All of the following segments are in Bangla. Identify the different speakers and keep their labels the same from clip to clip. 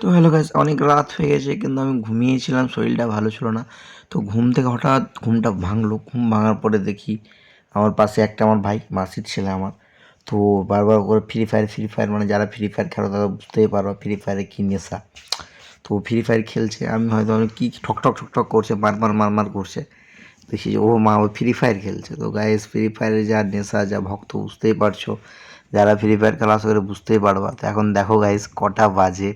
Speaker 1: তো হ্যালো গাইস অনেক রাত হয়ে গেছে, কিন্তু আমি ঘুমিয়েছিলাম, শরীরটা ভালো ছিল না। তো ঘুম থেকে হঠাৎ ঘুমটা ভাঙলো, ঘুম ভাঙার পরে দেখি আমার পাশে একটা আমার ভাই, মাসির ছেলে আমার। তো বারবার করে ফ্রি ফায়ার ফ্রি ফায়ার মানে যারা ফ্রি ফায়ার খেলো তারা বুঝতেই পারো ফ্রি ফায়ারে কী নেশা। তো ফ্রি ফায়ার খেলছে, আমি হয়তো আমি কী ঠক ঠক ঠক ঠক করছে মারমার মারমার করছে। দেখি যে ও মা ও ফ্রি ফায়ার খেলছে। তো গাইস ফ্রি ফায়ারে যা নেশা, যা ভক্ত, বুঝতেই পারছ। যারা ফ্রি ফায়ার খেলা করে বুঝতেই পারবা। তো এখন দেখো গাইস কটা বাজে।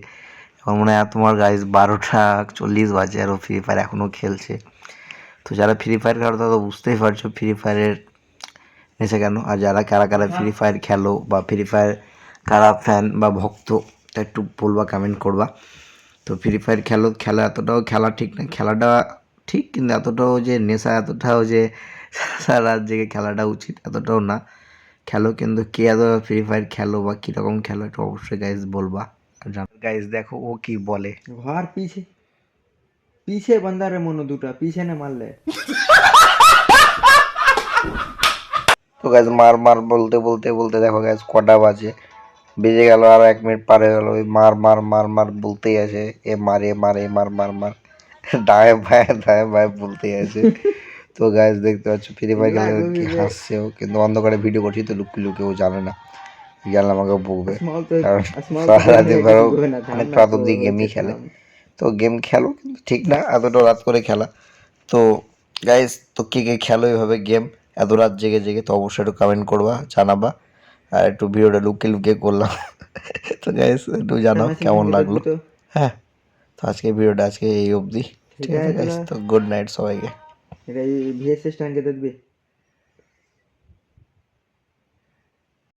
Speaker 1: এখন মনে হয় তোমার গাইজ বারোটা চল্লিশ বাজে আর ও ফ্রি ফায়ার এখনও খেলছে। তো যারা ফ্রি ফায়ার খেলো তারা তো বুঝতেই পারছ ফ্রি ফায়ারের নেশা কেন? আর যারা কারা কারা ফ্রি ফায়ার খেলো বা ফ্রি ফায়ার কারা ফ্যান বা ভক্ত একটু বলবা কমেন্ট করবা। তো ফ্রি ফায়ার খেলো, খেলা এতটাও খেলা ঠিক না, খেলাটা ঠিক কিন্তু এতটাও যে নেশা, এতটাও যে সারা রাত জেগে খেলাটা উচিত এতটাও না। খেলো কিন্তু কে এত ফ্রি ফায়ার খেলো বা কীরকম খেলো একটু অবশ্যই গাইজ বলবা। আর গাইজ দেখো ও কি বলে
Speaker 2: घर पीछे पीछे बंदा रे मोनो दूटा पीछे ने मार ले
Speaker 1: তো গাইজ মার মার বলতে বলতে বলতে দেখো গাইজ কটা বাজে বেজে গেল আর এক মিনিট পার হয়ে গেল ওই মার মার মার মার বলতেই আছে এ মারে মারে মার মার মার ডায়ে ভাই দায়ে ভাই বলতেই আছে তো গাইজ দেখতে পাচ্ছ ফ্রি ফায়ার খেলে কি হাসছেও কিন্তু অন্ধকারে ভিডিও করছি তো লুকি লুকি ও জানে না রিয়াল আমাকে বকবে। কারণ অনেক রাত অব্দি গেমই খেলে। তো গেম খেলো কিন্তু ঠিক না এতটা রাত করে খেলা। তো গাইজ তো কে কে খেলো এইভাবে গেম? এত রাত জেগে জেগে তো অবশ্যই একটু কমেন্ট করবা জানাবা। আর একটু ভিডিওটা লুকিয়ে লুকিয়ে করলাম। তো গাইজ একটু জানাও কেমন লাগল। হ্যাঁ তো আজকে ভিডিওটা আজকে এই অবধি। ঠিক আছে গাইজ তো গুড নাইট সবাইকে।
Speaker 2: এটা ভিএসএস ট্যাঙ্কে দেখবি